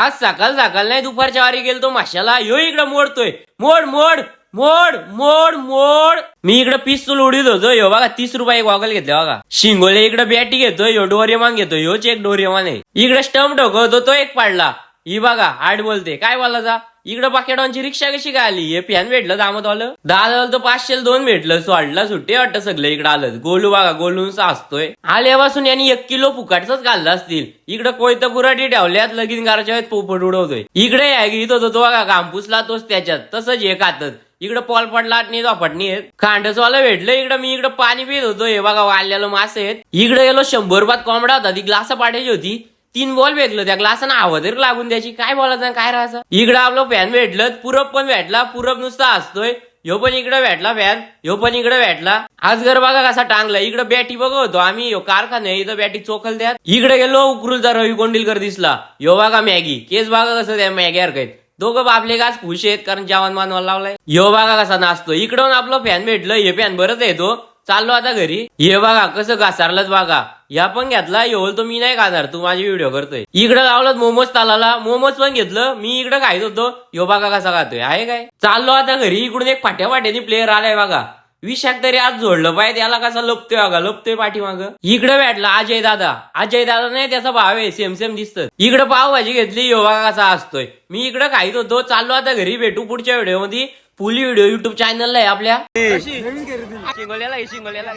आज सकाळ सकाळ नाही दुपारच्या वारी गेलो तो माशाला. ह्यो इकडं मोडतोय. मोड मोड मोड मोड मोड. मी इकडं पिस्तूल उडीत होतो. यो बघा तीस रुपये एक वॉगल घेतले बघा. शिंगोले इकडे बॅटी घेतोय यो डोरेमान घेतो ह्योच एक डोरेमान आहे. इकडे स्टंप ठोकवतो तो एक पाडला. ही बघा आठ बोलते. काय बोलायचा इकडं पाकेटॉनची रिक्षा कशी काय आली? हे फॅन भेटलं दामतवालं आलं दहा तर पाचशे दोन भेटलं. सोडला सुट्टी वाटतं सगळं. इकडं आलं. गोलू बघा गोलून साचतोय. आल्यापासून यांनी एक किलो फुकाटच घालत असतील. इकडं कोयत पुराठी ठेवल्यात लगीन घराच्या वेळेत पोपट उडवतोय. इकडे घेत होतो तो बघा कांपूसला तोच त्याच्यात. तसंच हे खातच इकडं पॉल पडला नाही झोपटणी आहेत. खांडसवाला भेटलं इकडं मी इकडं पाणी पित होतो. हे बघा वाढलेलं मासे आहेत. इकडे गेलो शंभर रुपयात कोंबडा होता. ती ग्लास पाठायची होती. तीन बॉल भेटलं त्या ग्लासानं हवं तरी लागून द्यायची. काय बोलायचं काय राहायचं? इकडं आपलं फॅन भेटलं पुरब पण भेटला पुरब नुसता असतोय ह्यो पण इकडे भेटला फॅन ह्यो पण इकडे भेटला. आज घर बघा कसा टांगला. इकडे बॅटी बघ होतो आम्ही ह्यो कारखाना इथं बॅटी चोखल द्या इकडे गेलो उकरूलचा रवी कोंडीलकर दिसला. ह्यो बघा मॅगी. केस बघा कसं त्या मॅगी आहेत दोघं बापले गाच खुश आहेत कारण जेवण मानवाला लावलाय. ह्यो बघा कसा नाचतो. इकडून आपलं फॅन भेटलं हे फॅन बरंच येतो चाललो आता घरी. हे बघा कसं घासारलंच बघा. या पण घेतला येऊ तो मी नाही खाणार तू माझी व्हिडिओ करतोय. इकडं लावलं मोमोज तालाला मोमोज पण घेतलं मी इकडे खायचो होतो. यो बागा कसा खातोय आहे काय? चाललो आता घरी इकडून एक फाट्या फाट्यानी प्लेअर आलाय बघा. विशाख तरी आज जोडलं पाहिजे त्याला कसा लपतोय बघा लपतोय पाठीमाग. इकडे भेटला अजय दादा. अजय दादा नाही त्याचा भाव आहे सेम सेम दिसत इकडे पावभाजी घेतली यो बघा कसा असतोय मी इकडे खायत होतो चाललो आता घरी भेटू पुढच्या व्हिडिओमध्ये फुली व्हिडिओ युट्यूब चॅनलला आहे आपल्या. शिंगोल्याला शिंगोल्याला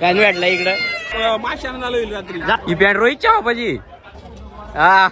काय भेटला इकडं? माशानं झालं रात्री. ही पॅन्ट रोहितच्या हा.